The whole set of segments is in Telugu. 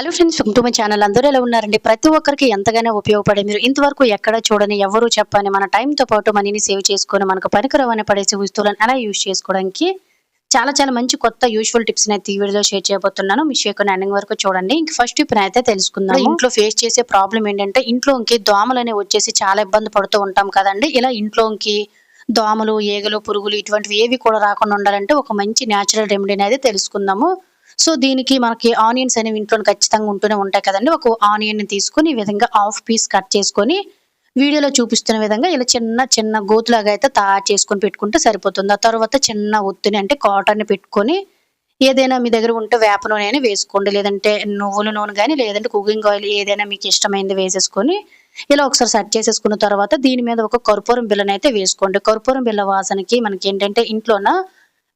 Hello friends welcome my channel. అందరూ ఎలా ఉన్నారండి? ప్రతి ఒక్కరికి ఎంతగానో ఉపయోగపడే మీరు ఇంతవరకు ఎక్కడ చూడని ఎవరు చెప్పని మన టైంతో పాటు మనీని సేవ్ చేసుకొని మనకు పనికిరవని పడేసే వస్తువులను ఎలా యూజ్ చేసుకోవడానికి చాలా చాలా మంచి కొత్త యూజువల్ టిప్స్ అయితే ఈ వీడియోలో షేర్ చేయబోతున్నాను. మీ షేక్ ఎండింగ్ వరకు చూడండి. ఇంక ఫస్ట్ టిప్ అయితే తెలుసుకుందాం ఇంట్లో ఫేస్ చేసే ప్రాబ్లం ఏంటంటే ఇంట్లోకి దోమలు అనేవి వచ్చేసి చాలా ఇబ్బంది పడుతూ ఉంటాం కదండి. ఇలా ఇంట్లోకి దోమలు ఈగలు పురుగులు ఇటువంటివి ఏవి కూడా రాకుండా ఉండాలంటే ఒక మంచి న్యాచురల్ రెమెడీ అనేది తెలుసుకుందాము. సో దీనికి మనకి ఆనియన్స్ అనేవి ఇంట్లో ఖచ్చితంగా ఉంటూనే ఉంటాయి కదండి. ఒక ఆనియన్ తీసుకుని తీసుకొని ఈ విధంగా హాఫ్ పీస్ కట్ చేసుకొని వీడియోలో చూపిస్తున్న విధంగా ఇలా చిన్న చిన్న గోతులాగా అయితే తయారు చేసుకొని పెట్టుకుంటే సరిపోతుంది. ఆ తర్వాత చిన్న ఒత్తిని అంటే కాటన్ పెట్టుకొని ఏదైనా మీ దగ్గర ఉంటే వేప నూనె అయినా వేసుకోండి. లేదంటే నువ్వుల నూనె కానీ లేదంటే కుకింగ్ ఆయిల్ ఏదైనా మీకు ఇష్టమైంది వేసేసుకొని ఇలా ఒకసారి సెట్ చేసేసుకున్న తర్వాత దీని మీద ఒక కర్పూరం బిల్లని అయితే వేసుకోండి. కర్పూరం బిల్ల వాసనకి మనకి ఏంటంటే ఇంట్లోన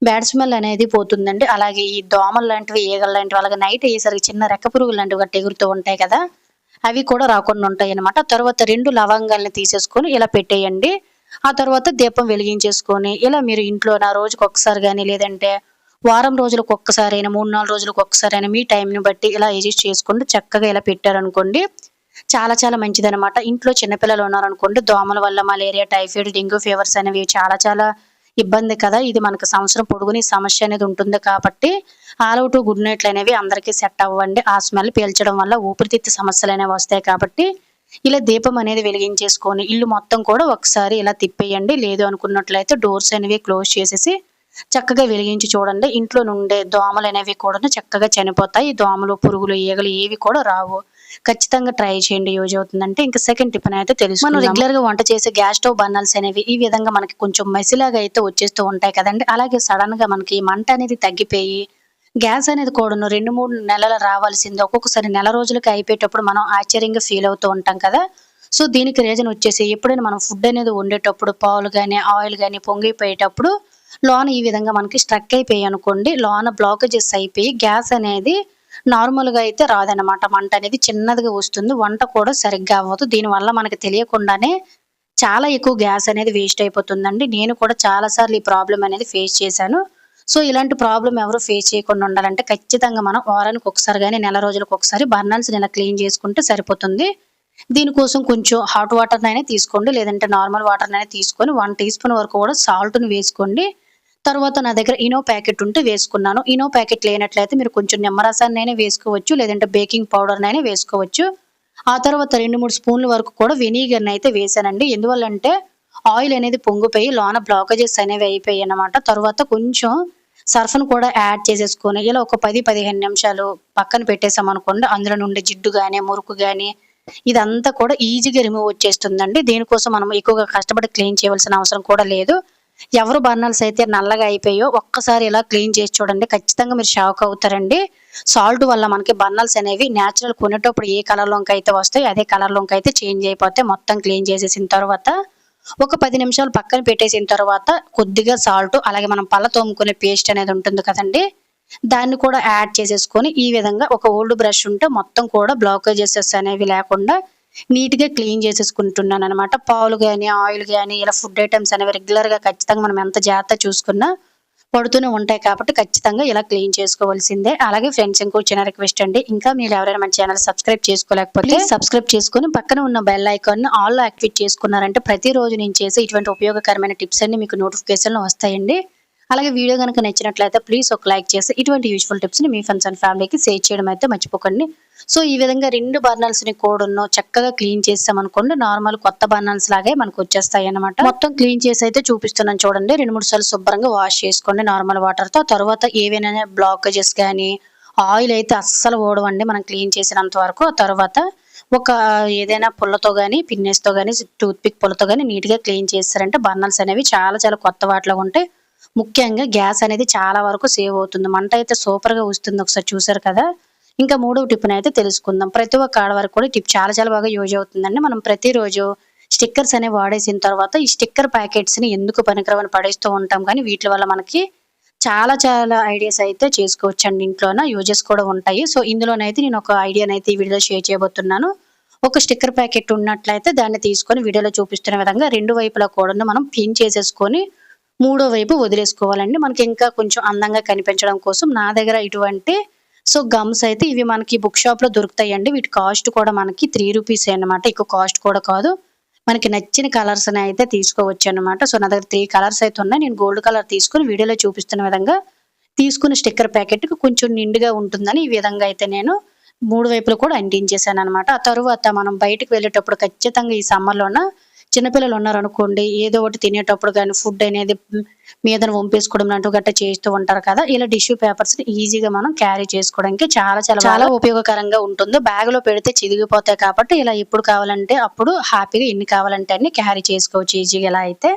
బ్యాడ్ స్మెల్ అనేది పోతుందండి. అలాగే ఈ దోమలు లాంటివి ఈగలు లాంటివి అలాగే నైట్ అయ్యేసరికి చిన్న రెక్క పురుగులు లాంటివి గట్టి ఎగురుతూ ఉంటాయి కదా అవి కూడా రాకుండా ఉంటాయి అనమాట తర్వాత రెండు లవంగాల్ని తీసేసుకొని ఇలా పెట్టేయండి. ఆ తర్వాత దీపం వెలిగించేసుకొని ఇలా మీరు ఇంట్లో నా రోజుకి ఒకసారి కానీ లేదంటే వారం రోజులకు ఒక్కసారి అయినా మూడు నాలుగు రోజులకు ఒక్కసారి అయినా మీ టైంని బట్టి ఇలా అడ్జస్ట్ చేసుకుంటూ చక్కగా ఇలా పెట్టారనుకోండి చాలా చాలా మంచిది అనమాట ఇంట్లో చిన్నపిల్లలు ఉన్నారనుకోండి దోమల వల్ల మలేరియా టైఫాయిడ్ డెంగ్యూ ఫీవర్స్ అనేవి చాలా చాలా ఇబ్బంది కదా? ఇది మనకు సంవత్సరం పొడుగుని సమస్య అనేది ఉంటుంది కాబట్టి ఆల్ అవుట్ గుడ్ నైట్లు అనేవి అందరికీ సెట్ అవ్వండి. ఆ స్మెల్ పీల్చడం వల్ల ఊపిరితిత్తు సమస్యలు అనేవి వస్తాయి కాబట్టి ఇలా దీపం అనేది వెలిగించేసుకొని ఇల్లు మొత్తం కూడా ఒకసారి ఇలా తిప్పేయండి. లేదు అనుకున్నట్లయితే డోర్స్ అనేవి క్లోజ్ చేసేసి చక్కగా వెలిగించి చూడండి. ఇంట్లో నుండే దోమలు అనేవి కూడా చక్కగా చనిపోతాయి. దోమలు పురుగులు ఈగలు ఏవి కూడా రావు. ఖచ్చితంగా ట్రై చేయండి యూజ్ అవుతుందంటే. ఇంకా సెకండ్ టిప్ అయితే తెలుసు మనం రెగ్యులర్గా వంట చేసే గ్యాస్ స్టవ్ బర్నల్స్ అనేవి ఈ విధంగా మనకి కొంచెం మెసిలాగా అయితే వచ్చేస్తూ ఉంటాయి కదండి. అలాగే సడన్గా మనకి మంట అనేది తగ్గిపోయి గ్యాస్ అనేది కూడాను రెండు మూడు నెలలు రావాల్సింది. ఒక్కొక్కసారి నెల రోజులకి అయిపోయేటప్పుడు మనం ఆశ్చర్యంగా ఫీల్ అవుతూ ఉంటాం కదా. సో దీనికి రీజన్ వచ్చేసి ఎప్పుడైనా మనం ఫుడ్ అనేది వండేటప్పుడు పాలు కానీ ఆయిల్ కానీ పొంగిపోయేటప్పుడు లోన ఈ విధంగా మనకి స్ట్రక్ అయిపోయి అనుకోండి లోన బ్లాకేజెస్ అయిపోయి గ్యాస్ అనేది నార్మల్గా అయితే రాదనమాట మంట అనేది చిన్నదిగా వస్తుంది. వంట కూడా సరిగ్గా అవ్వదు. దీనివల్ల మనకి తెలియకుండానే చాలా ఎక్కువ గ్యాస్ అనేది వేస్ట్ అయిపోతుందండి. నేను కూడా చాలా సార్లు ఈ ప్రాబ్లం అనేది ఫేస్ చేశాను. సో ఇలాంటి ప్రాబ్లం ఎవరు ఫేస్ చేయకుండా ఉండాలంటే ఖచ్చితంగా మనం వారానికి ఒకసారి కానీ నెల రోజులకు ఒకసారి బర్నల్స్ ఇలా క్లీన్ చేసుకుంటే సరిపోతుంది. దీనికోసం కొంచెం హాట్ వాటర్నైనా తీసుకోండి. లేదంటే నార్మల్ వాటర్నైనా తీసుకొని వన్ టీ స్పూన్ వరకు కూడా సాల్ట్ని వేసుకోండి. తర్వాత నా దగ్గర ఇనో ప్యాకెట్ ఉంటే వేసుకున్నాను. ఇనో ప్యాకెట్ లేనట్లయితే మీరు కొంచెం నిమ్మరసాన్నైనా వేసుకోవచ్చు లేదంటే బేకింగ్ పౌడర్ వేసుకోవచ్చు. ఆ తర్వాత రెండు మూడు స్పూన్ల వరకు కూడా వెనిగర్ని అయితే వేసానండి ఎందువల్లంటే ఆయిల్ అనేది పొంగిపోయి లోన బ్లాకేజెస్ అనేవి అయిపోయాయి అన్నమాట. తర్వాత కొంచెం సర్ఫ్ను కూడా యాడ్ చేసేసుకొని ఇలా ఒక పది పదిహేను నిమిషాలు పక్కన పెట్టేసాం అనుకోండి అందులో నుండి జిడ్డు కానీ మురుకు కానీ ఇదంతా కూడా ఈజీగా రిమూవ్ వచ్చేస్తుందండి. దీనికోసం మనం ఎక్కువగా కష్టపడి క్లీన్ చేయవలసిన అవసరం కూడా లేదు. ఎవరు బర్నల్స్ అయితే నల్లగా అయిపోయో ఒక్కసారి ఇలా క్లీన్ చేసి చూడండి. ఖచ్చితంగా మీరు షాక్ అవుతారండి. సాల్ట్ వల్ల మనకి బర్నల్స్ అనేవి న్యాచురల్ కొనేటప్పుడు ఏ కలర్లోకి అయితే వస్తాయి అదే కలర్లోకి అయితే చేంజ్ అయిపోతే మొత్తం క్లీన్ చేసేసిన తర్వాత ఒక పది నిమిషాలు పక్కన పెట్టేసిన తర్వాత కొద్దిగా సాల్ట్ అలాగే మనం పళ్ళ తోముకునే పేస్ట్ అనేది ఉంటుంది కదండి. దాన్ని కూడా యాడ్ చేసేసుకొని ఈ విధంగా ఒక ఓల్డ్ బ్రష్ ఉంటే మొత్తం కూడా బ్లాకేజెస్ అనేవి లేకుండా నీట్గా క్లీన్ చేసేసుకుంటున్నాను అనమాట పాలు కానీ ఆయిల్ కానీ ఇలా ఫుడ్ ఐటమ్స్ అనేవి రెగ్యులర్గా ఖచ్చితంగా మనం ఎంత జాగ్రత్త చూసుకున్నా పడుతూనే ఉంటాయి కాబట్టి ఖచ్చితంగా ఇలా క్లీన్ చేసుకోవాల్సిందే. అలాగే ఫ్రెండ్స్ ఇంకో చిన్న రిక్వెస్ట్ అండి. ఇంకా మీరు ఎవరైనా మన ఛానల్ సబ్స్క్రైబ్ చేసుకోలేకపోతే సబ్స్క్రైబ్ చేసుకుని పక్కన ఉన్న బెల్ ఐకాన్ ఆల్ యాక్టివేట్ చేసుకున్నారంటే ప్రతిరోజు నేను చేసే ఇటువంటి ఉపయోగకరమైన టిప్స్ అన్ని మీకు నోటిఫికేషన్లు వస్తాయండి. అలాగే వీడియో కనుక నచ్చినట్లయితే ప్లీజ్ ఒక లైక్ చేసి ఇటువంటి యూస్ఫుల్ టిప్స్ని మీ ఫ్రెండ్స్ అండ్ ఫ్యామిలీకి షేర్ చేయడం అయితే మర్చిపోకండి. సో ఈ విధంగా రెండు బర్నల్స్ని ని చక్కగా క్లీన్ చేసామనుకోండి నార్మల్ కొత్త బర్నల్స్ లాగే మనకు వచ్చేస్తాయి అన్నమాట. మొత్తం క్లీన్ చేసి అయితే చూపిస్తున్నాను చూడండి. రెండు మూడు సార్లు శుభ్రంగా వాష్ చేసుకోండి నార్మల్ వాటర్తో. తర్వాత ఏవైనా బ్లాకేజెస్ కానీ ఆయిల్ అయితే అస్సలు ఓడవండి మనం క్లీన్ చేసినంత వరకు. తర్వాత ఒక ఏదైనా పుల్లతో కానీ పిన్నెస్తో కానీ టూత్ పిక్ పుల్లతో కానీ నీట్గా క్లీన్ చేస్తారంటే బర్నల్స్ అనేవి చాలా చాలా కొత్త వాటిలో ఉంటాయి ముఖ్యంగా గ్యాస్ అనేది చాలా వరకు సేవ్ అవుతుంది. మంట అయితే సూపర్గా వస్తుంది ఒకసారి చూసారు కదా? ఇంకా మూడవ టిప్ అయితే తెలుసుకుందాం. ప్రతి ఒక్క ఆడవారికి కూడా టిప్ చాలా చాలా బాగా యూజ్ అవుతుందండి. మనం ప్రతిరోజు స్టిక్కర్స్ అనేవి వాడేసిన తర్వాత ఈ స్టిక్కర్ ప్యాకెట్స్ని ఎందుకు పనికిరవని పడేస్తూ ఉంటాం. కానీ వీటి వల్ల మనకి చాలా చాలా ఐడియాస్ అయితే చేసుకోవచ్చు అండి ఇంట్లోన యూజెస్ కూడా ఉంటాయి. సో ఇందులోనైతే నేను ఒక ఐడియానైతే ఈ వీడియోలో షేర్ చేయబోతున్నాను. ఒక స్టిక్కర్ ప్యాకెట్ ఉన్నట్లయితే దాన్ని తీసుకొని వీడియోలో చూపిస్తున్న విధంగా రెండు వైపులా కూడా మనం పిన్ చేసేసుకొని మూడో వైపు వదిలేసుకోవాలండి. మనకి ఇంకా కొంచెం అందంగా కనిపించడం కోసం నా దగ్గర ఇటువంటి సో గమ్స్ అయితే ఇవి మనకి బుక్ షాప్లో దొరుకుతాయండి. వీటి కాస్ట్ కూడా మనకి త్రీ రూపీస్ అనమాట ఎక్కువ కాస్ట్ కూడా కాదు. మనకి నచ్చిన కలర్స్ అయితే తీసుకోవచ్చు అనమాట సో నా దగ్గర త్రీ కలర్స్ అయితే ఉన్నాయి. నేను గోల్డ్ కలర్ తీసుకుని వీడియోలో చూపిస్తున్న విధంగా తీసుకున్న స్టిక్కర్ ప్యాకెట్ కొంచెం నిండుగా ఉంటుందని ఈ విధంగా అయితే నేను మూడు వైపులు కూడా అంటించేసాను అనమాట ఆ తరువాత మనం బయటకు వెళ్ళేటప్పుడు ఖచ్చితంగా ఈ సమ్మర్లోన చిన్నపిల్లలు ఉన్నారనుకోండి ఏదో ఒకటి తినేటప్పుడు కానీ ఫుడ్ అనేది మీదన వంపేసుకోవడం లాంటి గట్ట చేస్తూ ఉంటారు కదా. ఇలా టిష్యూ పేపర్స్ ఈజీగా మనం క్యారీ చేసుకోవడానికి చాలా చాలా చాలా ఉపయోగకరంగా ఉంటుంది. బ్యాగ్లో పెడితే చిదిగిపోతాయి కాబట్టి ఇలా ఎప్పుడు కావాలంటే అప్పుడు హ్యాపీగా ఎన్ని కావాలంటే అన్ని క్యారీ చేసుకోవచ్చు ఈజీగా ఇలా అయితే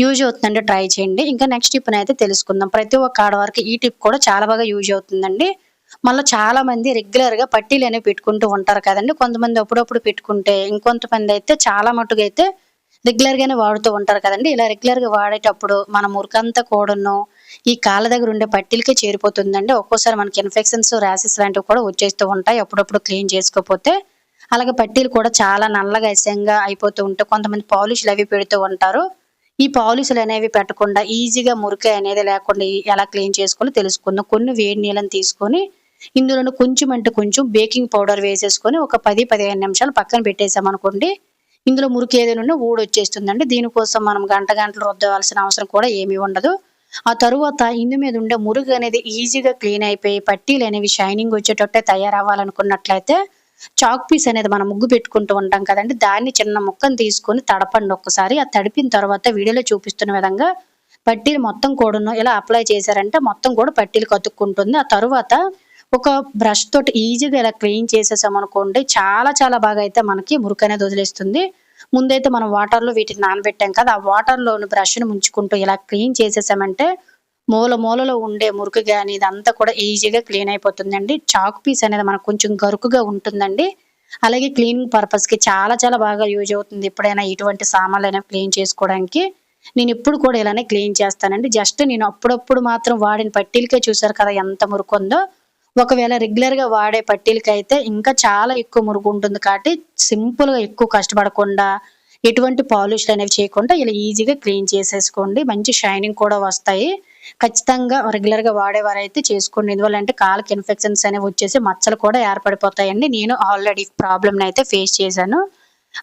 యూజ్ అవుతుందండి ట్రై చేయండి. ఇంకా నెక్స్ట్ టిప్ అయితే తెలుసుకుందాం. ప్రతి ఒక్క ఆడవారికి ఈ టిప్ కూడా చాలా బాగా యూజ్ అవుతుందండి. మళ్ళీ చాలా మంది రెగ్యులర్గా పట్టీలు అనేవి పెట్టుకుంటూ ఉంటారు కదండి. కొంతమంది అప్పుడప్పుడు పెట్టుకుంటే ఇంకొంతమంది అయితే చాలా మటుకు అయితే రెగ్యులర్గానే వాడుతూ ఉంటారు కదండి. ఇలా రెగ్యులర్గా వాడేటప్పుడు మన మురికంతా కూడాను ఈ కాళ్ళ దగ్గర ఉండే పట్టీలకే చేరిపోతుందండి. ఒక్కోసారి మనకి ఇన్ఫెక్షన్స్ ర్యాసెస్ లాంటివి కూడా వచ్చేస్తూ ఉంటాయి. అప్పుడప్పుడు క్లీన్ చేసుకోకపోతే అలాగే పట్టీలు కూడా చాలా నల్లగా అసహ్యంగా అయిపోతూ ఉంటాయి కొంతమంది పాలిష్లు అవి పెడుతూ ఉంటారు. ఈ పాలిష్లు అనేవి పెట్టకుండా ఈజీగా మురికి అనేది లేకుండా ఎలా క్లీన్ చేసుకోవాలో తెలుసుకుందాం. కొన్ని వేడి నీళ్ళని తీసుకొని ఇందులో కొంచెం అంటే కొంచెం బేకింగ్ పౌడర్ వేసేసుకొని ఒక పది పదిహేను నిమిషాలు పక్కన పెట్టేసాం అనుకోండి ఇందులో మురికి ఏదైనా ఊడి వచ్చేస్తుందండి. దీనికోసం మనం గంట గంటలు రుద్దవలసిన అవసరం కూడా ఏమీ ఉండదు. ఆ తరువాత ఇందు మీద ఉండే మురుగు అనేది ఈజీగా క్లీన్ అయిపోయి పట్టీలు అనేవి షైనింగ్ వచ్చేటట్టే తయారవ్వాలనుకున్నట్లయితే చాక్ పీస్ అనేది మనం ముగ్గు పెట్టుకుంటూ ఉంటాం కదండి. దాన్ని చిన్న ముక్కను తీసుకొని తడపండి ఒక్కసారి. ఆ తడిపిన తర్వాత వీడియోలో చూపిస్తున్న విధంగా పట్టీలు మొత్తం కూడాను ఇలా అప్లై చేశారంటే మొత్తం కూడా పట్టీలు కతుక్కుంటుంది. ఆ తరువాత ఒక బ్రష్ తోటి ఈజీగా ఇలా క్లీన్ చేసేసాం అనుకోండి చాలా చాలా బాగా అయితే మనకి మురుకు అనేది వదిలేస్తుంది. ముందైతే మనం వాటర్లో వీటిని నానబెట్టాం కదా ఆ వాటర్లోని బ్రష్ను ముంచుకుంటూ ఇలా క్లీన్ చేసేసామంటే మూల మూలలో ఉండే మురుకు కానీ ఇదంతా కూడా ఈజీగా క్లీన్ అయిపోతుందండి. చాక్ పీస్ అనేది మనకు కొంచెం గరుకుగా ఉంటుందండి. అలాగే క్లీనింగ్ పర్పస్కి చాలా చాలా బాగా యూజ్ అవుతుంది ఎప్పుడైనా ఇటువంటి సామాన్లు అయినా క్లీన్ చేసుకోవడానికి. నేను ఇప్పుడు కూడా ఇలానే క్లీన్ చేస్తానండి. జస్ట్ నేను అప్పుడప్పుడు మాత్రం వాడిన పట్టీలకే చూసారు కదా ఎంత మురుకు ఉందో. ఒకవేళ రెగ్యులర్గా వాడే పట్టీలకి అయితే ఇంకా చాలా ఎక్కువ మురుగు ఉంటుంది కాబట్టి సింపుల్గా ఎక్కువ కష్టపడకుండా ఎటువంటి పాలిష్లు అనేవి చేయకుండా ఇలా ఈజీగా క్లీన్ చేసేసుకోండి. మంచి షైనింగ్ కూడా వస్తాయి. ఖచ్చితంగా రెగ్యులర్గా వాడేవారైతే చేసుకోండి. ఎందువల్ల అంటే కాళ్ళకి ఇన్ఫెక్షన్స్ అనేవి వచ్చేసి మచ్చలు కూడా ఏర్పడిపోతాయండి. నేను ఆల్రెడీ ప్రాబ్లమ్ అయితే ఫేస్ చేశాను.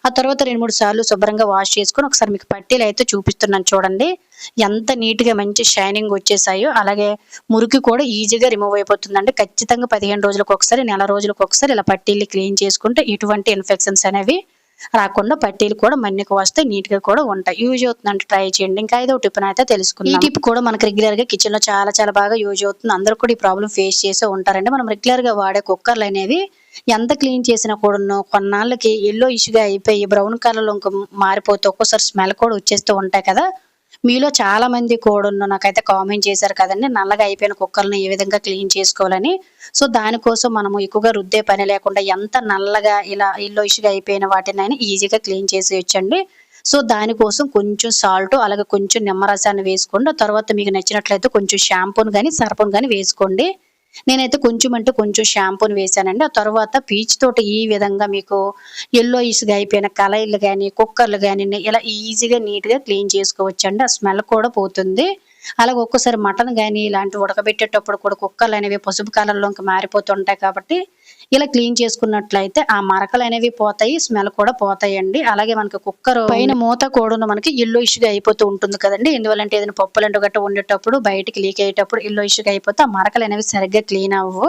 ఆ తర్వాత రెండు మూడు సార్లు శుభ్రంగా వాష్ చేసుకొని ఒకసారి మీకు పట్టీలు అయితే చూపిస్తున్నాను చూడండి. ఎంత నీట్గా మంచి షైనింగ్ వచ్చేసాయో అలాగే మురికి కూడా ఈజీగా రిమూవ్ అయిపోతుందండి. ఖచ్చితంగా పదిహేను రోజులకు ఒకసారి నెల రోజులకు ఒకసారి ఇలా పట్టీలు క్లీన్ చేసుకుంటే ఎటువంటి ఇన్ఫెక్షన్స్ అనేవి రాకుండా పట్టీలు కూడా మన్నిక వస్తే నీట్గా కూడా ఉంటాయి. యూజ్ అవుతుందంటే ట్రై చేయండి. ఇంకా ఏదో టిప్ అయితే తెలుసుకుందాం. ఈ టిప్ కూడా మనకి రెగ్యులర్గా కిచెన్లో చాలా చాలా బాగా యూజ్ అవుతుంది. అందరూ కూడా ఈ ప్రాబ్లం ఫేస్ చేసే ఉంటారండి. మనం రెగ్యులర్గా వాడే కుక్కర్లు అనేవి ఎంత క్లీన్ చేసినా కూడా కొన్నాళ్ళకి ఎల్లో ఇష్యూగా అయిపోయి బ్రౌన్ కలర్లో ఇంకా మారిపోతే ఒక్కోసారి స్మెల్ కూడా వచ్చేస్తూ ఉంటాయి కదా. మీలో చాలా మంది కూడా నాకైతే కామెంట్ చేశారు కదండి. నల్లగా అయిపోయిన కుక్కలను ఏ విధంగా క్లీన్ చేసుకోవాలని. సో దానికోసం మనము ఎక్కువగా రుద్దే పని లేకుండా ఎంత నల్లగా ఇలా ఇల్లు అయిపోయిన వాటిని ఈజీగా క్లీన్ చేసేయచ్చండి. సో దానికోసం కొంచెం సాల్ట్ అలాగే కొంచెం నిమ్మరసాన్ని వేసుకోండి. తర్వాత మీకు నచ్చినట్లయితే కొంచెం షాంపూని కానీ సర్పను కానీ వేసుకోండి. నేనైతే కొంచెం అంటే కొంచెం షాంపూని వేశానండి. ఆ తర్వాత పీచ్ తోటి ఈ విధంగా మీకు ఎల్లో ఇసుగా అయిపోయిన కళాయిలు కానీ కుక్కర్లు కానీ ఇలా ఈజీగా నీట్గా క్లీన్ చేసుకోవచ్చు అండి ఆ స్మెల్ కూడా పోతుంది. అలాగే ఒక్కోసారి మటన్ కానీ ఇలాంటి ఉడకబెట్టేటప్పుడు కూడా కుక్కర్లు అనేవి పసుపు కలర్లోకి మారిపోతుంటాయి కాబట్టి ఇలా క్లీన్ చేసుకున్నట్లయితే ఆ మరకలు అనేవి పోతాయి స్మెల్ కూడా పోతాయండి. అలాగే మనకి కుక్కర్ పైన మూత కూడా మనకి ఇల్లు ఇష్యూగా అయిపోతూ ఉంటుంది కదండి. ఎందువల్లంటే ఏదైనా పప్పులంటూ గట్ట ఉండేటప్పుడు బయటికి లీక్ అయ్యేటప్పుడు ఇల్లు ఇష్యూగా అయిపోతే ఆ మరకలు అనేవి సరిగ్గా క్లీన్ అవ్వు.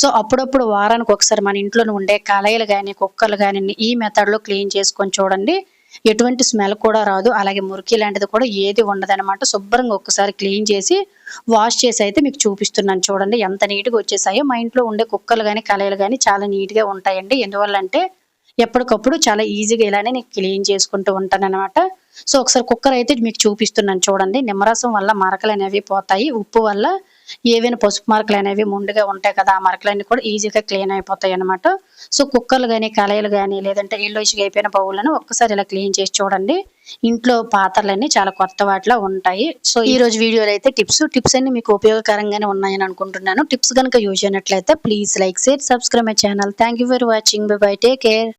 సో అప్పుడప్పుడు వారానికి ఒకసారి మన ఇంట్లో ఉండే కళాయిలు కానీ కుక్కర్లు కానీ ఈ మెథడ్లో క్లీన్ చేసుకొని చూడండి. ఎటువంటి స్మెల్ కూడా రాదు. అలాగే మురికి లాంటిది కూడా ఏది ఉండదనమాట శుభ్రంగా ఒక్కసారి క్లీన్ చేసి వాష్ చేసి అయితే మీకు చూపిస్తున్నాను చూడండి. ఎంత నీట్గా వచ్చేసాయో. మా ఇంట్లో ఉండే కుక్కలు కానీ కళాయిలు కానీ చాలా నీట్గా ఉంటాయండి. ఎందువల్ల అంటే ఎప్పటికప్పుడు చాలా ఈజీగా ఇలానే నేను క్లీన్ చేసుకుంటూ ఉంటాను అనమాట సో ఒకసారి కుక్కర్ అయితే మీకు చూపిస్తున్నాను చూడండి. నిమ్మరసం వల్ల మరకలు అనేవి పోతాయి. ఉప్పు వల్ల ఏవైనా పసుపు మరకలు అనేవి ముందుగా ఉంటాయి కదా ఆ మరకలన్నీ కూడా ఈజీగా క్లీన్ అయిపోతాయి అనమాట సో కుక్కర్లు కానీ కళాయిలు కానీ లేదంటే ఇల్లు అయిపోయిన బౌళ్ళను ఒక్కసారి ఇలా క్లీన్ చేసి చూడండి. ఇంట్లో పాత్రలన్నీ చాలా కొత్త వాటిలో ఉంటాయి. సో ఈ రోజు వీడియోలో అయితే టిప్స్ టిప్స్ అన్ని మీకు ఉపయోగకరంగానే ఉన్నాయని అనుకుంటున్నాను. టిప్స్ కనుక యూజ్ అయినట్లయితే please like share subscribe my channel. Thank for watching. Bye bye. Take care.